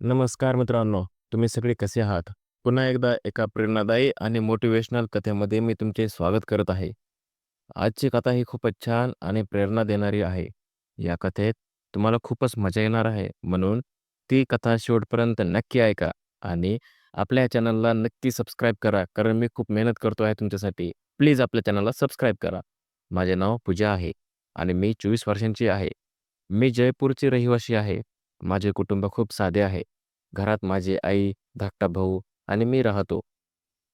नमस्कार मित्रांनो, तुम्ही सगळे कसे आहात? पुन्हा एकदा एका प्रेरणादायी आणि मोटिवेशनल कथेमध्ये मी तुमचे स्वागत करत आहे. आजची कथा ही खूपच छान आणि प्रेरणा देणारी आहे. या कथेत तुम्हाला खूपच मजा येणार आहे. म्हणून ती कथा शेवटपर्यंत नक्की ऐका आणि आपल्या चॅनलला नक्की सबस्क्राईब करा, कारण मी खूप मेहनत करतो आहे तुमच्यासाठी. प्लीज आपल्या चॅनलला सबस्क्राईब करा. माझे नाव पूजा आहे आणि मी 24 वर्षांची आहे. मी जयपूरची रहिवासी आहे. माझे कुटुंब खूप साधे आहे. घरात माझी आई, धाकटा भाऊ आणि मी राहतो.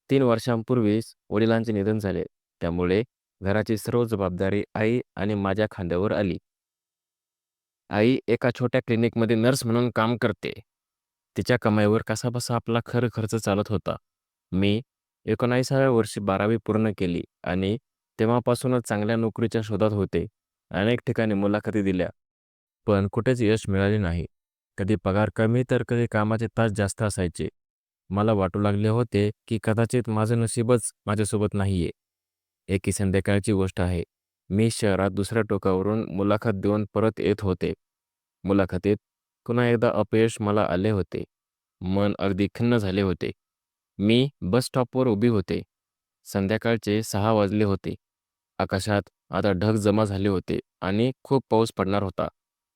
तीन वर्षांपूर्वीच वडिलांचे निधन झाले. त्यामुळे घराची सर्व जबाबदारी आई आणि माझ्या खांद्यावर आली. आई एका छोट्या क्लिनिकमध्ये नर्स म्हणून काम करते. तिच्या कमाईवर कसाबसा आपला खर खर्च चालत होता. मी 19व्या वर्षी 12वी पूर्ण केली आणि तेव्हापासूनच चांगल्या नोकरीच्या शोधात होते. अनेक ठिकाणी मुलाखती दिल्या, पण कुठेच यश मिळाले नाही. कधी पगार कमी तर कधी कामाचे तास जास्त असायचे. मला वाटू लागले होते की कदाचित माझं नशीबच माझ्यासोबत नाहीये. एकी संध्याकाळची गोष्ट आहे. मी शहरात दुसऱ्या टोकावरून मुलाखत देऊन परत येत होते. मुलाखतीत पुन्हा एकदा अपयश मला आले होते. मन अगदी खिन्न झाले होते. मी बस स्टॉपवर उभी होते. संध्याकाळचे सहा वाजले होते. आकाशात आता ढग जमा झाले होते आणि खूप पाऊस पडणार होता.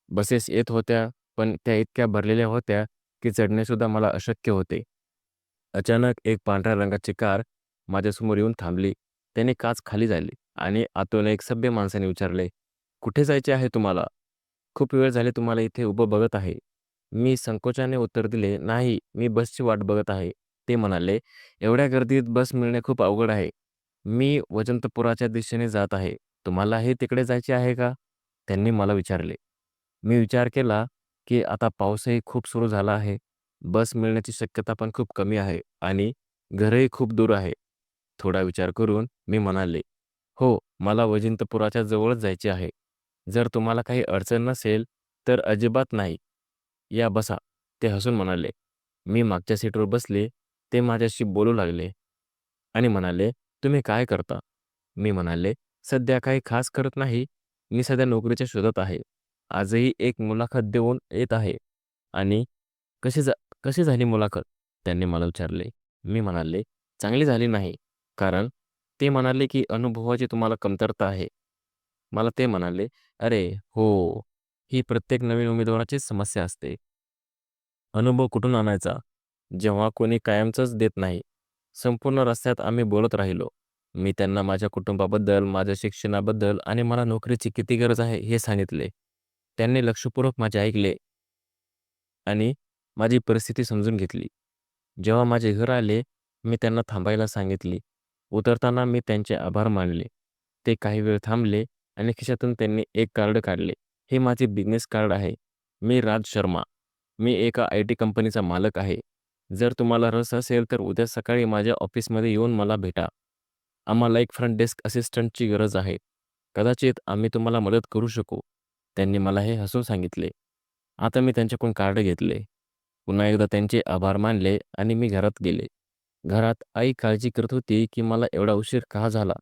बसेस येत होत्या, पण त्या इतक्या भरलेल्या होत्या की चढणेसुद्धा मला अशक्य होते. अचानक एक पांढऱ्या रंगाची कार माझ्यासमोर येऊन थांबली. त्याने काच खाली झाली आणि आतून एक सभ्य माणसाने विचारले, "कुठे जायचे आहे तुम्हाला? खूप वेळ झाले तुम्हाला इथे उभं बघत आहे." मी संकोचाने उत्तर दिले, "नाही, मी बसची वाट बघत आहे." ते म्हणाले, "एवढ्या गर्दीत बस मिळणे खूप अवघड आहे. मी वजंतपुराच्या दिशेने जात आहे. तुम्हालाही तिकडे जायचे आहे का?" त्यांनी मला विचारले. मी विचार केला की आता पाऊसही खूप सुरू झाला आहे. बस मिळण्याची शक्यता पण खूप कमी आहे आणि घरही खूप दूर आहे. थोडा विचार करून मी म्हणाले, "हो, मला वजिंतपुराच्या जवळच जायचे आहे. जर तुम्हाला काही अडचण नसेल तर अजिबात नाही. या बसा." ते हसून म्हणाले. मी मागच्या सीटवर बसले. ते माझ्याशी बोलू लागले आणि म्हणाले, "तुम्ही काय करता?" मी म्हणाले, "सध्या काही खास करत नाही. मी सध्या नोकरीच्या शोधात आहे. आजही एक मुलाखत देऊन येत आहे." आणि "कशी जा कशी झाली मुलाखत?" त्यांनी मला विचारले. मी म्हणाले, "चांगली झाली नाही." कारण ते म्हणाले की अनुभवाची तुम्हाला कमतरता आहे. मला ते म्हणाले, "अरे हो, ही प्रत्येक नवीन उमेदवाराची समस्या असते." अनुभव कुठून आणायचा? जेव्हा कोणी कायमचंच देत नाही. संपूर्ण रस्त्यात आम्ही बोलत राहिलो. मी त्यांना माझ्या कुटुंबाबद्दल, माझ्या शिक्षणाबद्दल आणि मला नोकरीची किती गरज आहे हे सांगितले. त्यांनी लक्षपूर्वक माझे ऐकले आणि माझी परिस्थिती समजून घेतली. जेव्हा माझे घर आले, मी त्यांना थांबायला सांगितले. उतरताना मी त्यांचे आभार मानले. ते काही वेळ थांबले आणि खिशातून त्यांनी एक कार्ड काढले. "हे माझे बिझनेस कार्ड आहे. मी राज शर्मा. मी एका आय-टी कंपनीचा मालक आहे. जर तुम्हाला रस असेल तर उद्या सकाळी माझ्या ऑफिसमध्ये येऊन मला भेटा. आम्हाला एक फ्रंट डेस्क असिस्टंटची गरज आहे. कदाचित आम्ही तुम्हाला मदत करू शकू." त्यांनी मला हे हसून सांगितले. आता मी त्यांच्याकडून कार्ड घेतले. पुन्हा एकदा त्यांचे आभार मानले आणि मी घरात गेले. घरात आई काळजी करत होती की मला एवढा उशीर का झाला.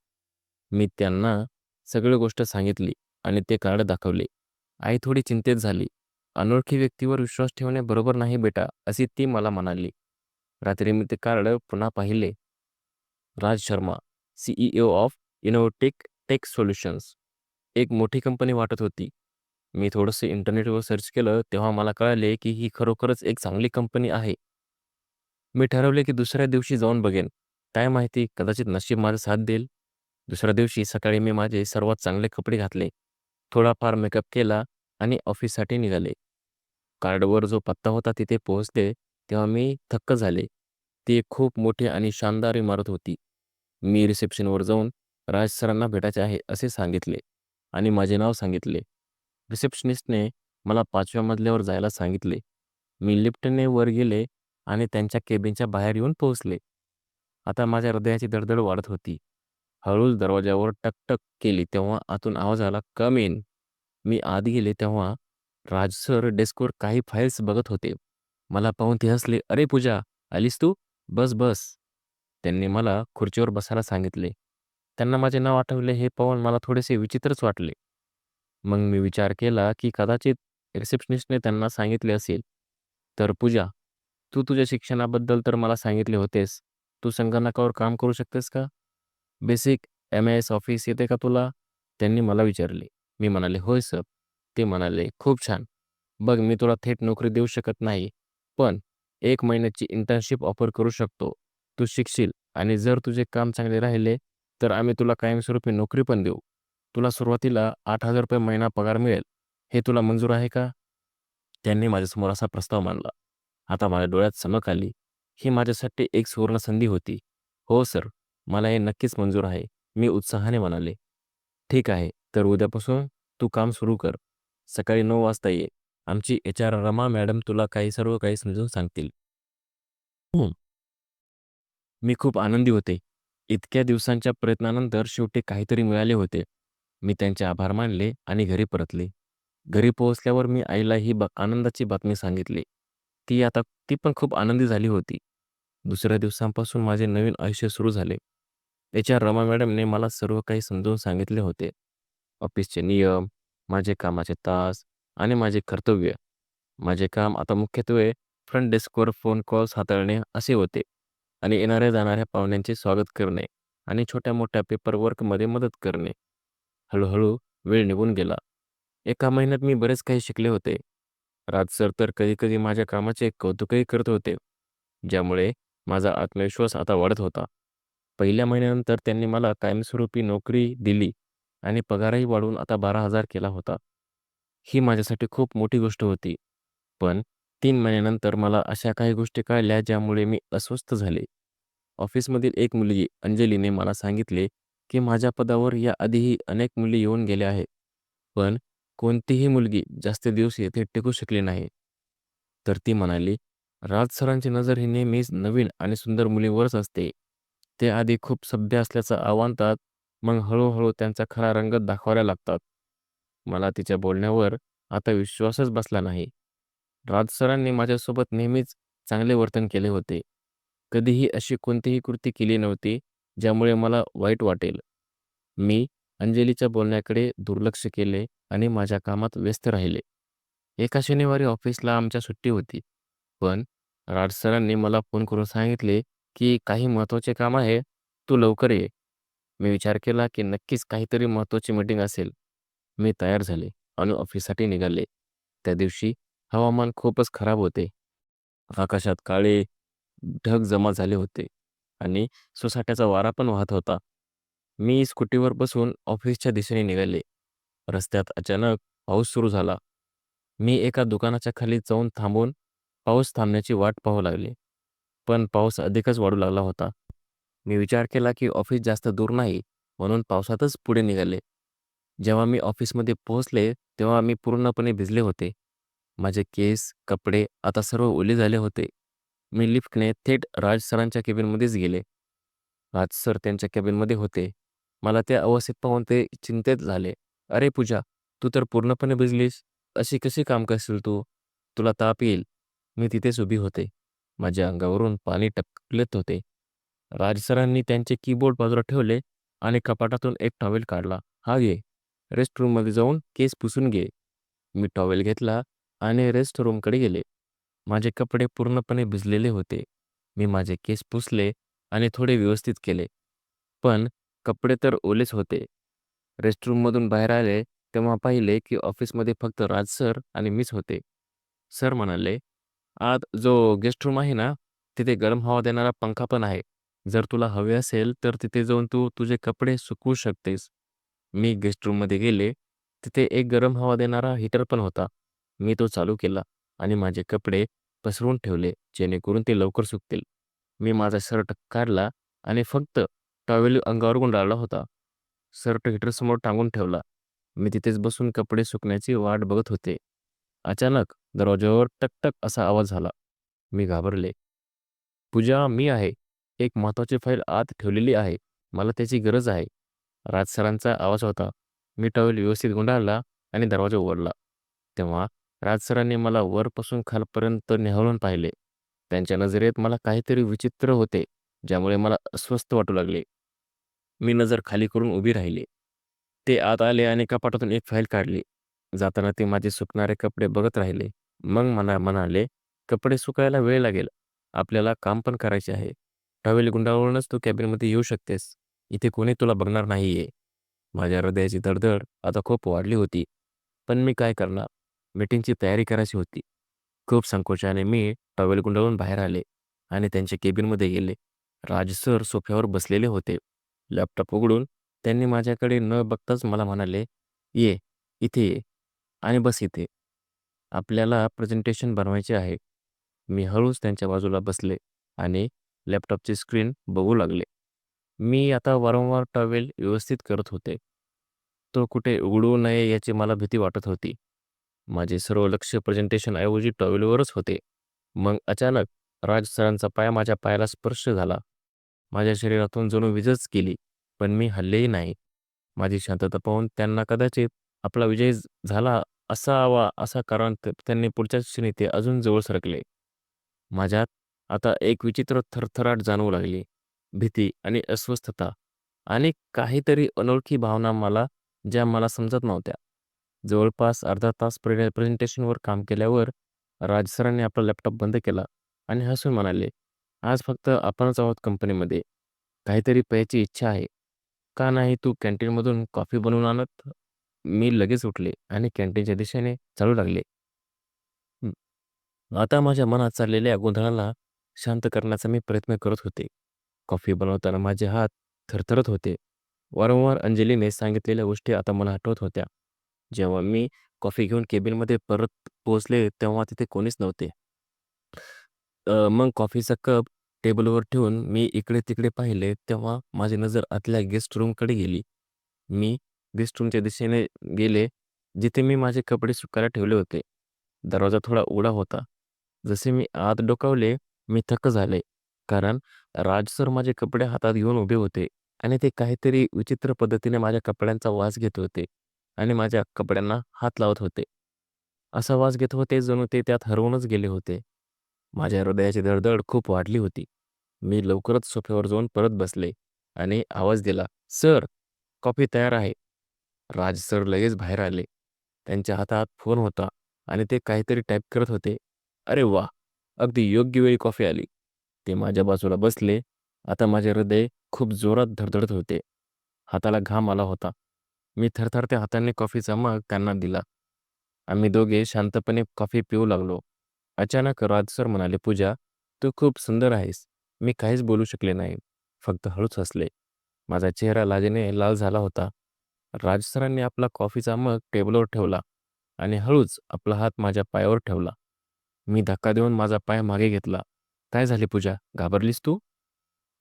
मी त्यांना सगळी गोष्ट सांगितली आणि ते कार्ड दाखवले. आई थोडी चिंतेत झाली. "अनोळखी व्यक्तीवर विश्वास ठेवणे बरोबर नाही बेटा," अशी ती मला म्हणाली. रात्री मी ते कार्ड पुन्हा पाहिले. Raj Sharma, CEO of Innovatic tech solutions. एक मोठी कंपनी वाटत होती. मी थोडंसं इंटरनेटवर सर्च केलं तेव्हा मला कळाले की ही खरोखरच एक चांगली कंपनी आहे. मी ठरवले की दुसऱ्या दिवशी जाऊन बघेन. काय माहिती कदाचित नशीब माझा साथ देईल. दुसऱ्या दिवशी सकाळी मी माझे सर्वात चांगले कपडे घातले. थोडाफार मेकअप केला आणि ऑफिससाठी निघाले. कार्डवर जो पत्ता होता तिथे पोहोचले तेव्हा मी थक्क झाले. ती एक खूप मोठी आणि शानदार इमारत होती. मी रिसेप्शनवर जाऊन राज सरांना भेटायचे आहे असे सांगितले आणि माझे नाव सांगितले. रिसेप्शनिस्टने मला पाचव्या मजल्यावर जायला सांगितले. मी लिफ्टने वर गेले आणि त्यांच्या केबिनच्या बाहेर येऊन पोहोचले. आता माझ्या हृदयाची दडदड वाढत होती. हळूच दरवाजावर टकटक केली तेव्हा आतून आवाज आला, "कम इन." मी आत गेले तेव्हा राज सर डेस्कवर काही फाईल्स बघत होते. मला पाहून ते हसले, "अरे पूजा, आलीस तू? बस, बस." त्यांनी मला खुर्चीवर बसायला सांगितले. त्यांना माझे नाव आठवले हे पाहून मला थोडेसे विचित्रच वाटले. मग मी विचार केला की कदाचित रिसेप्शनिस्टने त्यांना सांगितले असेल. "तर पूजा, तू तुझ्या शिक्षणाबद्दल तर मला सांगितले होतेस. तू संगणकावर काम करू शकतेस का? बेसिक एम-एस ऑफिस येते का तुला?" त्यांनी मला विचारले. मी म्हणाले, "होय सर." ते म्हणाले, "खूप छान. बघ मी तुला थेट नोकरी देऊ शकत नाही, पण एक महिन्याची इंटर्नशिप ऑफर करू शकतो. तू शिकशील आणि जर तुझे काम चांगले राहिले, तर आम्ही तुला कायमस्वरूपी नोकरी पण देऊ. तुला सुरुवातीला ₹8,000 महिना पगार मिळेल. हे तुला मंजूर आहे का?" त्यांनी माझ्यासमोर असा प्रस्ताव मांडला. आता माझ्या डोळ्यात चमक आली. ही माझ्यासाठी एक सुवर्ण संधी होती. "हो सर, मला हे नक्कीच मंजूर आहे." मी उत्साहाने म्हणाले. "ठीक आहे, तर उद्यापासून तू काम सुरू कर. सकाळी नऊ वाजता ये. आमची एच-आर रमा मॅडम तुला काही सर्व काही समजून सांगतील." मी खूप आनंदी होते. इतक्या दिवसांच्या प्रयत्नानंतर शेवटी काहीतरी मिळाले होते. मी त्यांचे आभार मानले आणि घरी परतले. घरी पोहोचल्यावर मी आईला ही ब आनंदाची बातमी सांगितली. ती आता ती पण खूप आनंदी झाली होती. दुसऱ्या दिवसापासून माझे नवीन आयुष्य सुरू झाले. त्याच्या रमा मॅडमने मला सर्व काही समजावून सांगितले होते. ऑफिसचे नियम, माझे कामाचे तास आणि माझे कर्तव्य. माझे काम आता मुख्यत्वे फ्रंट डेस्कवर फोन कॉल्स हाताळणे असे होते आणि येणाऱ्या-जाणाऱ्या पाहुण्यांचे स्वागत करणे आणि छोट्या-मोठ्या पेपरवर्कमध्ये मदत करणे. हळूहळू वेळ निघून गेला. एका महिन्यात मी बरेच काही शिकले होते. राजसर तर कधीकधी माझ्या कामाचे कौतुकही करत होते, ज्यामुळे माझा आत्मविश्वास आता वाढत होता. पहिल्या महिन्यानंतर त्यांनी मला कायमस्वरूपी नोकरी दिली आणि पगारही वाढवून आता बारा हजार केला होता. ही माझ्यासाठी खूप मोठी गोष्ट होती. पण तीन महिन्यानंतर मला अशा काही गोष्टी कळल्या ज्यामुळे मी अस्वस्थ झाले. ऑफिसमधील एक मुलगी अंजलीने मला सांगितले, की माझ्या पदावर याआधीही अनेक मुली येऊन गेल्या आहेत. पण कोणतीही मुलगी जास्त दिवस येथे टिकू शकली नाही. तर ती म्हणाली, "राज सरांची नजर ही नेहमीच नवीन आणि सुंदर मुलींवरच असते. ते आधी खूप सभ्य असल्याचं आव्हानतात मग हळूहळू त्यांचा खरा रंग दाखवायला लागतात." मला तिच्या बोलण्यावर आता विश्वासच बसला नाही. राज सरांनी माझ्यासोबत नेहमीच चांगले वर्तन केले होते. कधीही अशी कोणतीही कृती केली नव्हती, ज्यामुळे मला वाईट वाटेल. मी अंजलीच्या बोलण्याकडे दुर्लक्ष केले आणि माझ्या कामात व्यस्त राहिले. एका शनिवारी ऑफिसला आमच्या सुट्टी होती. पण राज सरांनी मला फोन करून सांगितले, की काही महत्त्वाचे काम आहे, तू लवकर ये. मी विचार केला, की नक्कीच काहीतरी महत्त्वाची मीटिंग असेल. मी तयार झाले आणि ऑफिससाठी निघाले. त्या दिवशी हवामान खूपच खराब होते. आकाशात काळे ढग जमा झाले होते आणि सोसाट्याचा वारा पण वाहत होता. मी स्कूटीवर बसून ऑफिसच्या दिशेने निघाले. रस्त्यात अचानक पाऊस सुरू झाला. मी एका दुकानाच्या खाली जाऊन थांबून पाऊस थांबण्याची वाट पाहू लागले. पण पाऊस अधिकच वाढू लागला होता. मी विचार केला की ऑफिस जास्त दूर नाही, म्हणून पावसातच पुढे निघाले. जेव्हा मी ऑफिसमध्ये पोहोचले, तेव्हा मी पूर्णपणे भिजले होते. माझे केस, कपडे आता सर्व ओले झाले होते. मी लिफ्टने थेट राज सरांच्या केबिनमध्येच गेले. राज सर त्यांच्या केबिनमध्ये होते. मला त्या अवस्थेत पाहून ते चिंतेत झाले. "अरे पूजा, तू तर पूर्णपणे भिजलीस. अशी कशी काम करशील तू? तुला ताप येईल." मी तिथेच उभी होते. माझ्या अंगावरून पाणी टपकलेत होते. राज सरांनी त्यांचे कीबोर्ड बाजूला ठेवले आणि कपाटातून एक टॉवेल काढला. "हा घे. रेस्ट रूममध्ये जाऊन केस पुसून घे." मी टॉवेल घेतला आणि रेस्ट रूमकडे गेले. माझे कपडे पूर्णपणे भिजलेले होते. मी माझे केस पुसले आणि थोडे व्यवस्थित केले. पण कपडे तर ओलेच होते. रेस्टरूममधून बाहेर आले तेव्हा पाहिले की ऑफिसमध्ये फक्त राज सर आणि मीच होते. सर म्हणाले, "आत जो गेस्ट रूम आहे ना, तिथे गरम हवा देणारा पंखा पण आहे. जर तुला हवे असेल तर तिथे जाऊन तू तुझे कपडे सुकवू शकतेस." मी गेस्ट रूममध्ये गेले. तिथे एक गरम हवा देणारा हीटर पण होता. मी तो चालू केला आणि माझे कपडे पसरवून ठेवले, जेणेकरून ते लवकर सुकतील. मी माझा शर्ट काढला आणि फक्त टॉवेल अंगावर गुंडाळला होता. शर्ट हिटरसमोर टांगून ठेवला. मी तिथेच बसून कपडे सुकण्याची वाट बघत होते. अचानक दरवाजावर टकटक असा आवाज झाला. मी घाबरले. "पूजा, मी आहे. एक महत्त्वाची फाईल आत ठेवलेली आहे. मला त्याची गरज आहे." राज सरांचा आवाज होता. मी टॉवेल व्यवस्थित गुंडाळला आणि दरवाजा उघडला. तेव्हा राज सरांनी मला वरपासून खालपर्यंत निहाळून पाहिले. त्यांच्या नजरेत मला काहीतरी विचित्र होते, ज्यामुळे मला अस्वस्थ वाटू लागले. मी नजर खाली करून उभी राहिले. ते आत आले आणि कपाटातून एक फाईल काढली. जाताना ते माझे सुकणारे कपडे बघत राहिले. मग मला म्हणाले, "कपडे सुकायला वेळ लागेल. आपल्याला काम पण करायचे आहे. टॉवेल गुंडाळूनच तू कॅबिनमध्ये येऊ शकतेस. इथे कोणी तुला बघणार नाहीये." माझ्या हृदयाची धडधड आता खूप वाढली होती. पण मी काय करणार? मीटिंगची तयारी करायची होती. खूप संकोचाने मी टॉवेल गुंडाळून बाहेर आले आणि त्यांच्या केबिनमध्ये गेले. राज सर सोफ्यावर बसलेले होते. लॅपटॉप उघडून त्यांनी माझ्याकडे न बघताच मला म्हणाले, "ये, इथे ये आणि बस इथे. आपल्याला प्रेझेंटेशन बनवायचे आहे." मी हळूच त्यांच्या बाजूला बसले आणि लॅपटॉपची स्क्रीन बघू लागले. मी आता वारंवार टॉवेल व्यवस्थित करत होते. तो कुठे उघडू नये याची मला भीती वाटत होती. माझे सर्व लक्ष प्रेझेंटेशनऐवजी टॉवेलवरच होते. मग अचानक राज सरांचा पाय माझ्या पायाला स्पर्श झाला. माझ्या शरीरातून जणू विजच गेली, पण मी हल्लेही नाही. माझी शांतता पाहून त्यांना कदाचित आपला विजय झाला असावा असा कारण त्यांनी पुढच्याच क्षणी ते अजून जवळ सरकले. माझ्यात आता एक विचित्र थरथराट जाणवू लागली. भीती आणि अस्वस्थता आणि काहीतरी अनोळखी भावना मला ज्या मला समजत नव्हत्या. जवळपास अर्धा तास प्रे प्रेझेंटेशनवर काम केल्यावर राज सरांनी आपला लॅपटॉप बंद केला आणि हसून म्हणाले, "आज फक्त आपणच आहोत कंपनीमध्ये. काहीतरी प्यायची इच्छा आहे. का नाही तू कॅन्टीनमधून कॉफी बनवून आणत?" मी लगेच उठले आणि कॅन्टीनच्या दिशेने चालू लागले. आता माझ्या मनात चाललेल्या गोंधळाला शांत करण्याचा मी प्रयत्न करत होते. कॉफी बनवताना माझे हात थरथरत होते. वारंवार अंजलीने सांगितलेल्या गोष्टी आता मला आठवत होत्या. जेव्हा मी कॉफी घेऊन केबिनमध्ये परत पोहोचले तेव्हा तिथे कोणीच नव्हते. मग कॉफीचा कप टेबलवर ठेवून मी इकडे-तिकडे पाहिले तेव्हा माझी नजर आतल्या गेस्ट रूमकडे गेली. मी गेस्ट रूमच्या दिशेने गेले, जिथे मी माझे कपडे सुकायला ठेवले होते. दरवाजा थोडा उघडा होता. जसे मी आत डोकावले, मी थक्क झाले. कारण राज सर माझे कपडे हातात घेऊन उभे होते आणि ते काहीतरी विचित्र पद्धतीने माझ्या कपड्यांचा वास घेत होते आणि माझ्या कपड्यांना हात लावत होते. असा वास घेत होते जणू ते त्यात हरवूनच गेले होते. माझ्या हृदयाची धडधड खूप वाढली होती. मी लवकरच सोफ्यावर जाऊन परत बसले आणि आवाज दिला, "सर, कॉफी तयार आहे." राज सर लगेच बाहेर आले. त्यांच्या हातात फोन होता आणि ते काहीतरी टाईप करत होते. "अरे वा अगदी योग्य वेळी कॉफी आली." ते माझ्या बाजूला बसले. आता माझे हृदय खूप जोरात धडधडत होते. हाताला घाम आला होता. मी थरथरत्या हाताने कॉफीचा मग त्यांना दिला. आम्ही दोघे शांतपणे कॉफी पिऊ लागलो. अचानक राज सर म्हणाले, "पूजा, तू खूप सुंदर आहेस." मी काहीच बोलू शकले नाही. फक्त हळूच हसले. माझा चेहरा लाजेने लाल झाला होता. राज सरांनी आपला कॉफीचा मग टेबलवर ठेवला आणि हळूच आपला हात माझ्या पायावर ठेवला. मी धक्का देऊन माझा पाय मागे घेतला. "काय झाले पूजा? घाबरलीस तू?"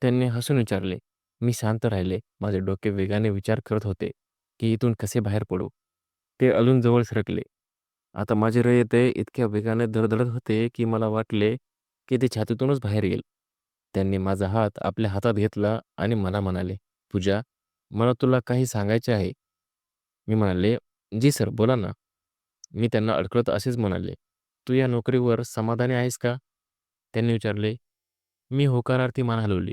त्यांनी हसून विचारले. मी शांत राहिले. माझे डोके वेगाने विचार करत होते, की इथून कसे बाहेर पडू? ते अजून जवळ सरकले. आता माझे हृदय इतक्या वेगाने धडधडत होते, की मला वाटले, की ते छातीतूनच बाहेर येईल. त्यांनी माझा हात आपल्या हातात घेतला आणि मला म्हणाले, "पूजा, मला तुला काही सांगायचे आहे." मी म्हणाले, "जी सर, बोला ना." मी त्यांना अडकळत असेच म्हणाले, "तू या नोकरीवर समाधानी आहेस का?" त्यांनी विचारले. मी होकारार्थी मान हलवली.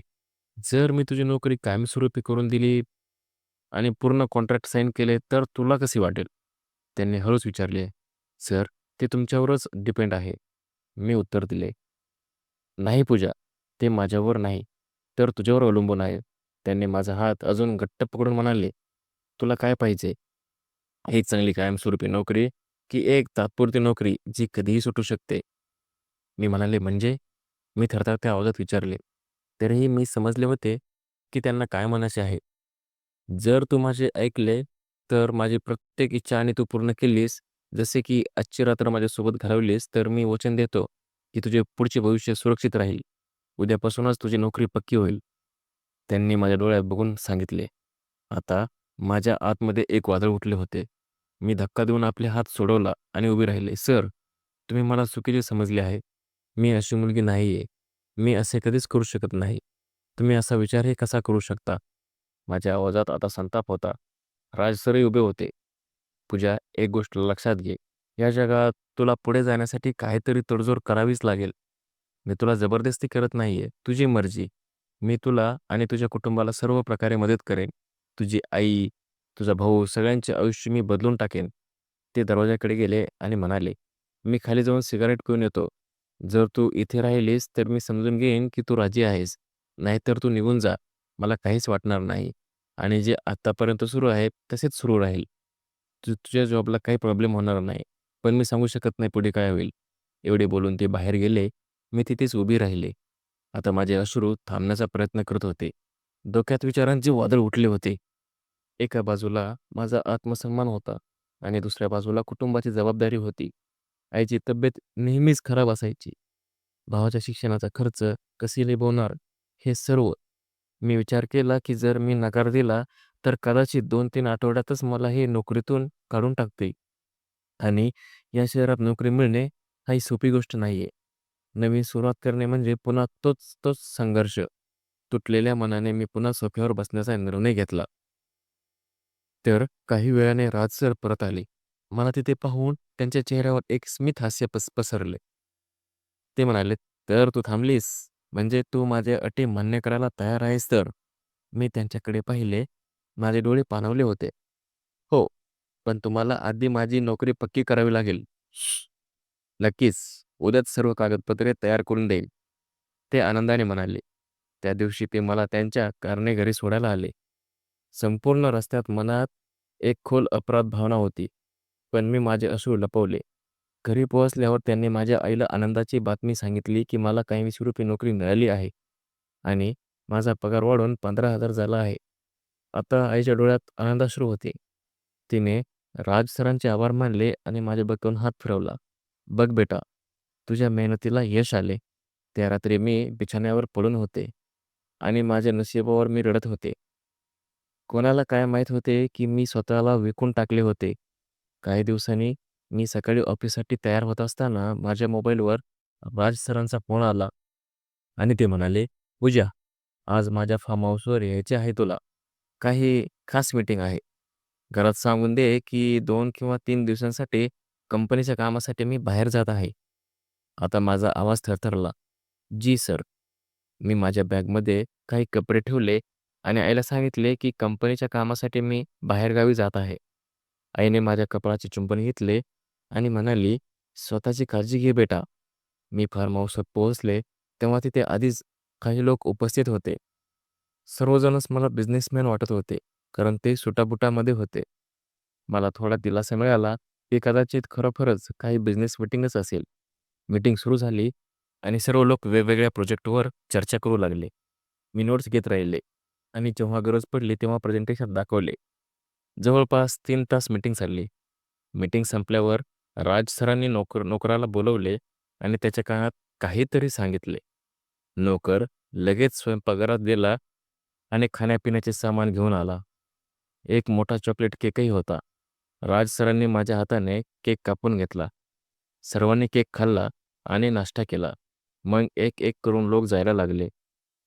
"जर मी तुझी नोकरी कायमस्वरूपी करून दिली आणि पूर्ण कॉन्ट्रॅक्ट साइन केले, तर तुला कसे वाटेल?" त्यांनी हळूच विचारले. "सर, ते तुमच्यावरच डिपेंड आहे." मी उत्तर दिले. "नाही पूजा, ते माझ्यावर नाही, तर तुझ्यावर अवलंबून आहे." त्यांनी माझा हात अजून घट्ट पकडून म्हणाले, "तुला काय पाहिजे? एक चांगली कायमस्वरूपी नोकरी की एक तात्पुरती नोकरी जी कधीही सुटू शकते?" मी म्हणाले, "म्हणजे?" मी थरथरत्या आवाजात विचारले. तरीही मी समजले होते, की त्यांना काय म्हणायचे आहे. "जर तू माझे ऐकले, तर माझी प्रत्येक इच्छा आणि तू पूर्ण केलीस, जसे की आजची रात्र माझ्यासोबत घालवलीस, तर मी वचन देतो, की तुझे पुढचे भविष्य सुरक्षित राहील. उद्यापासूनच तुझी नोकरी पक्की होईल." त्यांनी माझ्या डोळ्यात बघून सांगितले. आता माझ्या आतमध्ये एक वादळ उठले होते. मी धक्का देऊन आपले हात सोडवला आणि उभी राहिले. "सर, तुम्ही मला चुकीचे समजले आहे. मी अशी मुलगी नाही आहे. मी असे कधीच करू शकत नाही. तुम्ही असा विचारही कसा करू शकता?" माझ्या आवाजात आता संताप होता. राज सरही उभे होते. "पूजा, एक गोष्ट लक्षात घे. या जगात तुला पुढे जाण्यासाठी काहीतरी तडजोड करावीच लागेल. मी तुला जबरदस्ती करत नाहीये. तुझी मर्जी. मी तुला आणि तुझ्या कुटुंबाला सर्व प्रकारे मदत करेन. तुझी आई, तुझा भाऊ सगळ्यांचे आयुष्य मी बदलून टाकेन." ते दरवाजाकडे गेले आणि म्हणाले, "मी खाली जाऊन सिगारेट पिऊन येतो. जर तू इथे राहिलीस तर मी समजून घेईन की तू राजी आहेस. नाहीतर तू निघून जा. मला काहीच वाटणार नाही आणि जे आत्तापर्यंत सुरू आहे तसेच सुरू राहील. तु तुझ्या जॉबला काही प्रॉब्लेम होणार नाही. पण मी सांगू शकत नाही पुढे काय होईल." एवढे बोलून ते बाहेर गेले. मी तिथेच उभी राहिले. आता माझे अश्रू थांबण्याचा प्रयत्न करत होते. डोक्यात विचारांचे वादळ उठले होते. एका बाजूला माझा आत्मसन्मान होता आणि दुसऱ्या बाजूला कुटुंबाची जबाबदारी होती. आईची तब्येत नेहमीच खराब असायची. भावाच्या शिक्षणाचा खर्च कसे निभवणार हे सर्व. मी विचार केला की जर मी नकार दिला तर कदाचित 2-3 आठवड्यातच मला हे नोकरीतून काढून टाकतील आणि या शहरात नोकरी मिळणे काही सोपी गोष्ट नाहीये. नवीन सुरुवात करणे म्हणजे पुन्हा तोच तोच संघर्ष. तुटलेल्या मनाने मी पुन्हा सोफ्यावर बसण्याचा निर्णय घेतला. तर काही वेळाने राज सर परत आले. मला तिथे पाहून त्यांच्या चेहऱ्यावर एक स्मित हास्य पस पसरले. ते म्हणाले, "तर तू थांबलीस, म्हणजे तू माझ्या अटी मान्य करायला तयार आहेस तर?" मी त्यांच्याकडे पाहिले. माझे डोळे पाणावले होते. "हो, पण तुम्हाला आधी माझी नोकरी पक्की करावी लागेल." "नक्कीच, उद्याच सर्व कागदपत्रे तयार करून देईन." ते आनंदाने म्हणाले. त्या दिवशी ते मला त्यांच्या कारने घरी सोडायला आले. संपूर्ण रस्त्यात मनात एक खोल अपराध भावना होती. पण मी माझे अश्रू लपवले. घरी पोहोचल्यावर त्यांनी माझ्या आईला आनंदाची बातमी सांगितली की मला काही ₹20 नोकरी मिळाली आहे आणि माझा पगार वाढून 15,000 झाला आहे. आता आईच्या डोळ्यात आनंदाश्रू होते. तिने राज सरांचे आभार मानले आणि माझ्या डोक्यावरून हात फिरवला. "बघ बेटा, तुझ्या मेहनतीला यश आले." त्या रात्री मी बिछाण्यावर पडून होते आणि माझ्या नशिबावर मी रडत होते. कोणाला काय माहीत होते की मी स्वतःला विकून टाकले होते. काही दिवसांनी मी सकाळी ऑफिससाठी तयार होत असताना माझ्या मोबाईलवर राज सरांचा फोन आला आणि ते म्हणाले, "पूजा, आज माझ्या फार्म हाऊसवर यायचे आहे तुला. काही खास मीटिंग आहे. घरात सांगून दे की दोन किंवा तीन दिवसांसाठी कंपनीच्या कामासाठी मी बाहेर जात आहे." आता माझा आवाज थरथरला. "जी सर." मी माझ्या बॅगमध्ये काही कपडे ठेवले आणि आईला सांगितले की कंपनीच्या कामासाठी मी बाहेरगावी जात आहे. आईने माझ्या कपाळाचे चुंबन घेतले आणि म्हणाली, "स्वतःची काळजी घे बेटा." मी फार्म हाऊसवर पोहोचले तेव्हा तिथे आधीच काही लोक उपस्थित होते. सर्वजणच मला बिझनेसमॅन वाटत होते, कारण ते सुटाबुटामध्ये होते. मला थोडा दिलासा मिळाला की कदाचित खरोखरच काही बिझनेस मीटिंगच असेल. मीटिंग सुरू झाली आणि सर्व लोक वेगवेगळ्या प्रोजेक्टवर चर्चा करू लागले. मी नोट्स घेत राहिले आणि जेव्हा गरज पडली तेव्हा प्रेझेंटेशन दाखवले. जवळपास तीन तास मीटिंग चालली. मीटिंग संपल्यावर राज सरांनी नोकर नोकराला बोलवले आणि त्याच्या कानात काहीतरी सांगितले. नोकर लगेच स्वयंपाकघरात गेला आणि खाण्यापिण्याचे सामान घेऊन आला. एक मोठा चॉकलेट केकही होता. राज सरांनी माझ्या हाताने केक कापून घेतला. सर्वांनी केक खाल्ला आणि नाश्ता केला. मग एक एक करून लोक जायला लागले.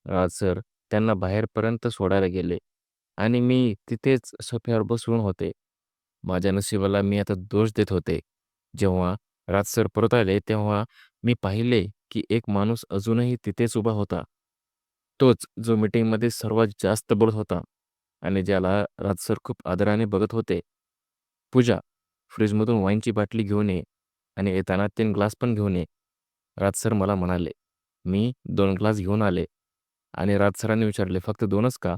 राज सर त्यांना बाहेरपर्यंत सोडायला गेले आणि मी तिथेच सोफ्यावर बसून होते. माझ्या नशिबाला मी आता दोष देत होते. जेव्हा राज सर परत आले तेव्हा मी पाहिले की एक माणूस अजूनही तिथेच उभा होता. तोच जो मीटिंगमध्ये सर्वात जास्त बोलत होता आणि ज्याला राज सर खूप आदराने बघत होते. "पूजा, फ्रीजमधून वाईनची बाटली घेऊन ये आणि येताना तीन ग्लास पण घेऊन ये." राज सर मला म्हणाले. मी दोन ग्लास घेऊन आले आणि राज सरांनी विचारले, "फक्त दोनच का?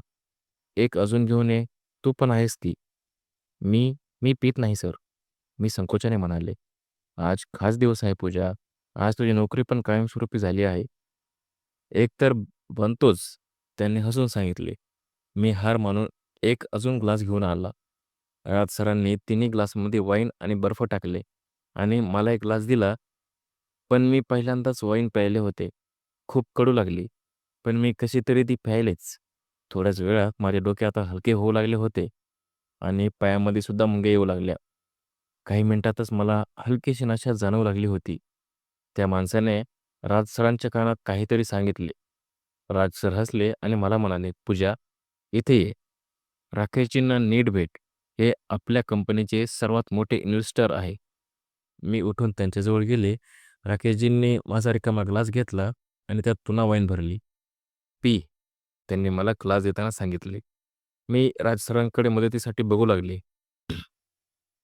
एक अजून घेऊन ये. तू पण आहेस की?" "मी मी पीत नाही सर." मी संकोचाने म्हणाले. "आज खास दिवस आहे पूजा. आज तुझी नोकरी पण कायमस्वरूपी झाली आहे." "एक तर बनतोच," त्यांनी हसून सांगितले. मी हार मानून एक अजून ग्लास घेऊन आला. राज सरांनी तिन्ही ग्लासमध्ये वाईन आणि बर्फ टाकले आणि मला एक ग्लास दिला. पण मी पहिल्यांदाच वाईन प्यायले होते. खूप कडू लागली, पण मी कशी तरी ती प्यायलेच. थोड्याच वेळात माझे डोके आता हलके होऊ लागले होते आणि पायामध्ये सुद्धा मुंग्या येऊ लागल्या. काही मिनिटातच मला हलकीशी नशा जाणवू लागली होती. त्या माणसाने राज सरांच्या कानात काहीतरी सांगितले. राज सर हसले आणि मला म्हणाले, "पूजा, इथे ये. राकेशजींना नीट भेट. हे आपल्या कंपनीचे सर्वात मोठे इन्व्हेस्टर आहे." मी उठून त्यांच्याजवळ गेले. राकेशजींनी माझा रिकामा ग्लास घेतला आणि त्यात पुन्हा वाईन भरली. "पी." त्यांनी मला क्लास देताना सांगितले. मी राज सरांकडे मदतीसाठी बघू लागले.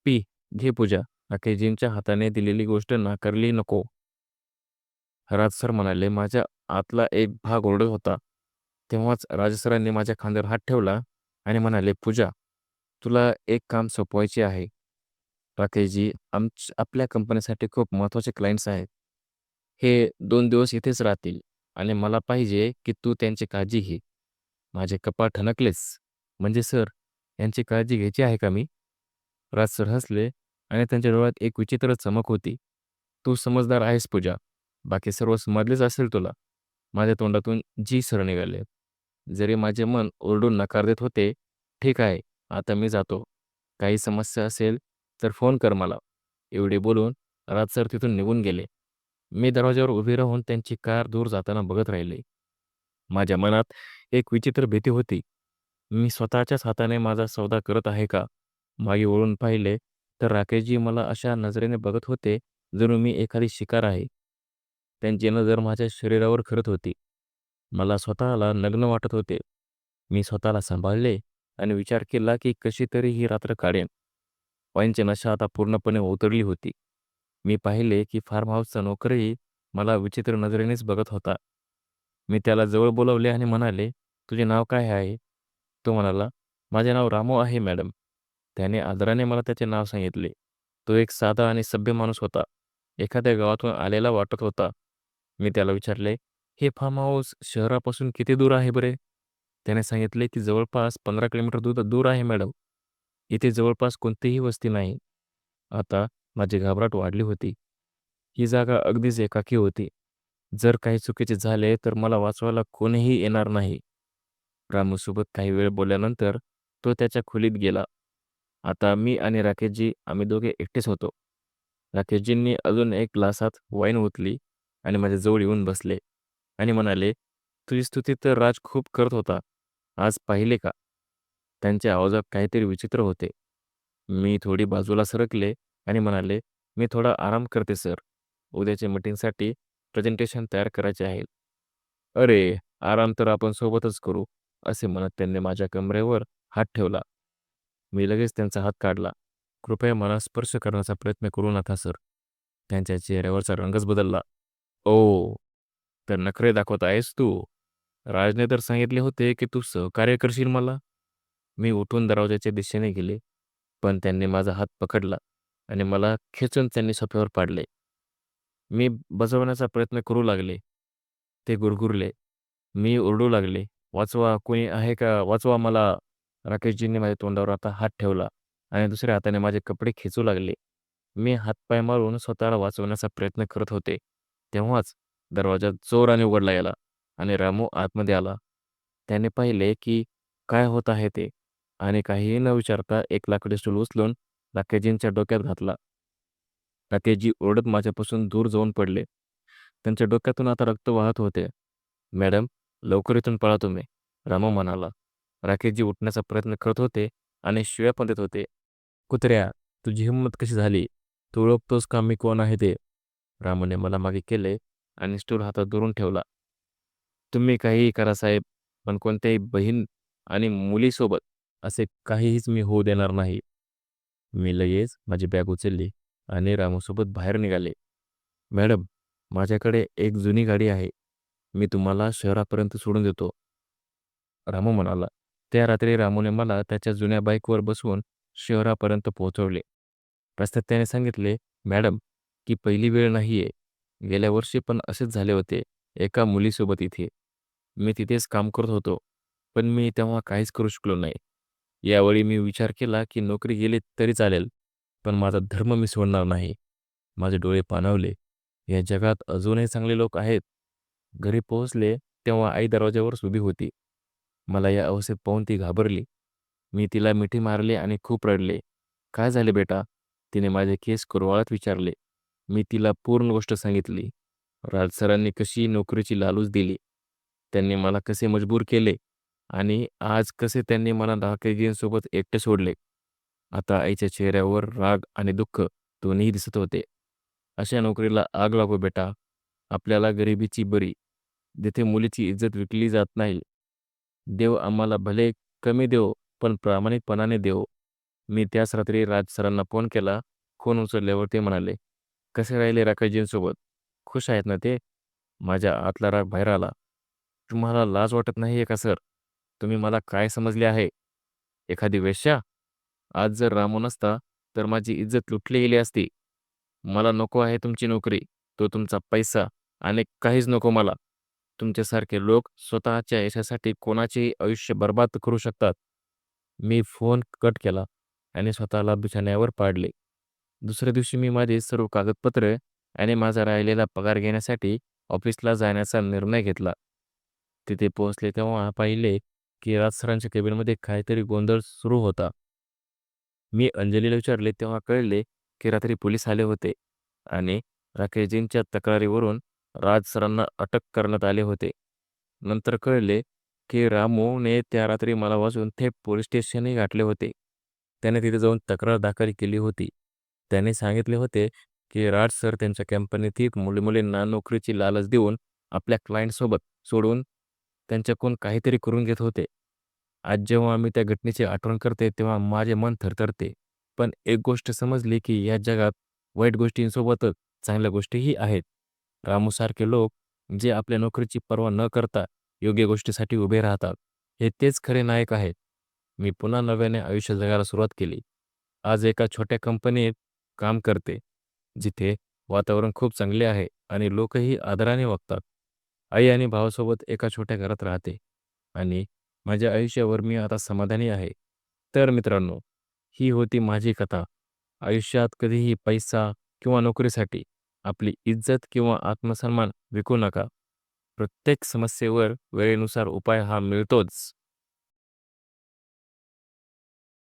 "पी, घे पूजा. राकेशजींच्या हाताने दिलेली गोष्ट नाकारली नको." राज सर म्हणाले, "माझ्या आतला एक भाग ओरडत होता." तेव्हाच राज सरांनी माझ्या खांद्यावर हात ठेवला आणि म्हणाले, "पूजा, तुला एक काम सोपवायचे आहे. राकेशजी, आमच आपल्या कंपनीसाठी खूप महत्त्वाचे क्लायंट्स आहेत. हे दोन दिवस इथेच राहतील आणि मला पाहिजे की तू त्यांची काळजी घे." माझे कपाळ ठणकलेच. "म्हणजे सर, यांची काळजी घ्यायची आहे का मी?" राज सर हसले आणि त्यांच्या डोळ्यात एक विचित्र चमक होती. "तू समजदार आहेस पूजा. बाकी सर्व समजलेच असेल तुला." माझ्या तोंडातून जी सर निघाले. जरी माझे मन ओरडून नकार देत होते, "ठीक आहे, आता मी जातो. काही समस्या असेल तर फोन कर मला." एवढे बोलून रात सर तिथून निघून गेले. मी दरवाज्यावर उभी राहून त्यांची कार दूर जाताना बघत राहिले. माझ्या मनात एक विचित्र भीती होती. मी स्वतःच्याच हाताने माझा सौदा करत आहे का? मागे वळून पाहिले तर राकेशजी मला अशा नजरेने बघत होते, जणू मी एखादी शिकार आहे. त्यांची नजर माझ्या शरीरावर खरत होती. मला स्वतःला नग्न वाटत होते. मी स्वतःला सांभाळले आणि विचार केला की कशी तरी ही रात्र काढेन. वाईनची नशा आता पूर्णपणे उतरली होती. मी पाहिले की फार्म हाऊसचा नोकरही मला विचित्र नजरेनेच बघत होता. मी त्याला जवळ बोलावले आणि म्हणाले, "तुझे नाव काय आहे?" तो म्हणाला, "माझे नाव रामू आहे मॅडम." त्याने आदराने मला त्याचे नाव सांगितले. तो एक साधा आणि सभ्य माणूस होता. एखाद्या गावातून आलेला वाटत होता. मी त्याला विचारले, "हे फार्म हाऊस शहरापासून किती दूर आहे बरे?" त्याने सांगितले की जवळपास 15 किलोमीटर दूर दूर आहे मॅडम. इथे जवळपास कोणतीही वस्ती नाही. आता माझी घाबराट वाढली होती. ही जागा अगदीच एकाकी होती. जर काही चुकीचे झाले तर मला वाचवायला कोणीही येणार नाही. रामूसोबत काही वेळ बोलल्यानंतर तो त्याच्या खोलीत गेला. आता मी आणि राकेशजी आम्ही दोघे एकटेच होतो. राकेशजींनी अजून एक ग्लासात वाईन ओतली आणि माझ्या जवळ येऊन बसले आणि म्हणाले, "तुझी स्तुती तर राज खूप करत होता. आज पाहिले का?" त्यांच्या आवाजात काहीतरी विचित्र होते. मी थोडी बाजूला सरकले आणि म्हणाले, "मी थोडा आराम करते सर. उद्याच्या मीटिंगसाठी प्रेझेंटेशन तयार करायचे आहे." "अरे, आराम तर आपण सोबतच करू," असे म्हणत त्यांनी माझ्या कमरेवर हात ठेवला. मी लगेच त्यांचा हात काढला. "कृपया मला स्पर्श करण्याचा प्रयत्न करू नका सर." त्यांच्या चेहऱ्यावरचा रंगच बदलला. ओ तर नखरे दाखवत आहेस तू. राजने तर सांगितले होते की तू सहकार्य करशील मला." मी उठून दरवाजाच्या दिशेने गेले, पण त्यांनी माझा हात पकडला आणि मला खेचून त्यांनी सोफ्यावर पाडले. मी बजवण्याचा प्रयत्न करू लागले. ते गुरगुरले. मी ओरडू लागले, "वाचवा, कोणी आहे का? वाचवा मला!" राकेशजींनी माझ्या तोंडावर आता हात ठेवला आणि दुसऱ्या हाताने माझे कपडे खेचू लागले. मी हातपाय मारून स्वतःला वाचवण्याचा प्रयत्न करत होते. तेव्हाच दरवाजा जोराने उघडला गेला आणि रामू आतमध्ये आला. त्याने पाहिले की काय होत आहे ते आणि काहीही न विचारता एक लाकडी स्टूल उचलून राकेशजींच्या डोक्यात घातला. राकेशजी ओरडत माझ्यापासून दूर जाऊन पडले. त्यांच्या डोक्यातून आता रक्त वाहत होते. "मॅडम, लवकर इथून पळा तुम्ही," रामू म्हणाला. राकेशजी उठण्याचा प्रयत्न करत होते आणि शिव्या पण देत होते. "कुत्र्या, तुझी हिंमत कशी झाली? तू ओळखतोस का मी कोण आहे ते?" रामूने मला मागे केले आणि स्टूल हातात दुरून ठेवला. "तुम्ही काहीही करा साहेब, पण कोणत्याही बहीण आणि मुलीसोबत असे काहीहीच मी होऊ देणार नाही." मी लगेच माझी बॅग उचलली आणि रामूसोबत बाहेर निघाले. "मॅडम, माझ्याकडे एक जुनी गाडी आहे. मी तुम्हाला शहरापर्यंत सोडून देतो." रामू म्हणाला. त्या रात्री रामूने मला त्याच्या जुन्या बाईकवर बसवून शहरापर्यंत पोहोचवले. रस्त्यात त्याने सांगितले, "मॅडम, की पहिली वेळ नाहीये. गेल्या वर्षी पण असेच झाले होते एका मुलीसोबत इथे. मी तिथेच काम करत होतो, पण मी तेव्हा काहीच करू शकलो नाही. यावेळी मी विचार केला की नोकरी गेली तरी चालेल, पण माझा धर्म मी सोडणार नाही." माझे डोळे पाणावले. या जगात अजूनही चांगले लोक आहेत. घरी पोहोचले तेव्हा आई दरवाज्यावर उभी होती. मला या अवस्थेत पाहून ती घाबरली. मी तिला मिठी मारले आणि खूप रडले. "काय झाले बेटा?" तिने माझे केस कुरवाळत विचारले. मी तिला पूर्ण गोष्ट सांगितली. राज सरांनी कशी नोकरीची लालूच दिली. त्यांनी मला कसे मजबूर केले आणि आज कसे त्यांनी मला दहा कैदींसोबत एकटे सोडले. आता आईच्या चेहऱ्यावर राग आणि दुःख दोन्ही दिसत होते. "अशा नोकरीला आग लागो बेटा. आपल्याला गरिबीची बरी. जिथे मुलीची इज्जत विकली जात नाही. देव आम्हाला भले कमी देवो, पण प्रामाणिकपणाने देव मी त्याच रात्री राज सरांना फोन केला. फोन उचलल्यावर ते म्हणाले, "कसे राहिले राकेशजींसोबत? खुश आहेत ना ते?" माझ्या आतला राग बाहेर आला. "तुम्हाला लाज वाटत नाही आहे का सर? तुम्ही मला काय समजले आहे? एखादी वेश्या? आज जर रामू नसता तर माझी इज्जत लुटली गेली असती. मला नको आहे तुमची नोकरी, तो तुमचा पैसा आणि काहीच नको मला. तुमच्यासारखे लोक स्वतःच्या यशासाठी कोणाचेही आयुष्य बर्बाद करू शकतात." मी फोन कट केला आणि स्वतःला बिछाण्यावर पाडले. दुसऱ्या दिवशी मी माझे सर्व कागदपत्रे आणि माझा राहिलेला पगार घेण्यासाठी ऑफिसला जाण्याचा निर्णय घेतला. तिथे पोहोचले तेव्हा पाहिले की राजसरांच्या केबिनमध्ये काहीतरी गोंधळ सुरू होता. मी अंजलीला विचारले तेव्हा कळले की रात्री पोलीस आले होते आणि राकेशजींच्या तक्रारीवरून राज सरांना अटक करण्यात आले होते. नंतर कळले की रामूने त्या रात्री मला वाचून थेट पोलीस स्टेशनही गाठले होते. त्याने तिथे जाऊन तक्रार दाखल केली होती. त्याने सांगितले होते की राज सर त्यांच्या कंपनीतील मुली-मुलींना नोकरीची लालच देऊन आपल्या क्लायंटसोबत सोडून त्यांच्याकडून काहीतरी करून घेत होते. आज जेव्हा मी त्या घटनेची आठवण करते तेव्हा माझे मन थरथरते. पण एक गोष्ट समजली की या जगात वाईट गोष्टींसोबतच चांगल्या गोष्टीही आहेत. रामूसारखे लोक जे आपल्या नोकरीची पर्वा न करता योग्य गोष्टीसाठी उभे राहतात, हे तेच खरे नायक आहेत. मी पुन्हा नव्याने आयुष्य जगायला सुरुवात केली. आज एका छोट्या कंपनीत काम करते, जिथे वातावरण खूप चांगले आहे आणि लोकही आदराने वागतात. आई आणि भावासोबत एका छोट्या घरात राहते आणि माझ्या आयुष्यावर मी आता समाधानी आहे. तर मित्रांनो, ही होती माझी कथा. आयुष्यात कधीही पैसा किंवा नोकरीसाठी आपली इज्जत किंवा आत्मसन्मान विकू नका. प्रत्येक समस्येवर वेळेनुसार उपाय हा मिळतोच.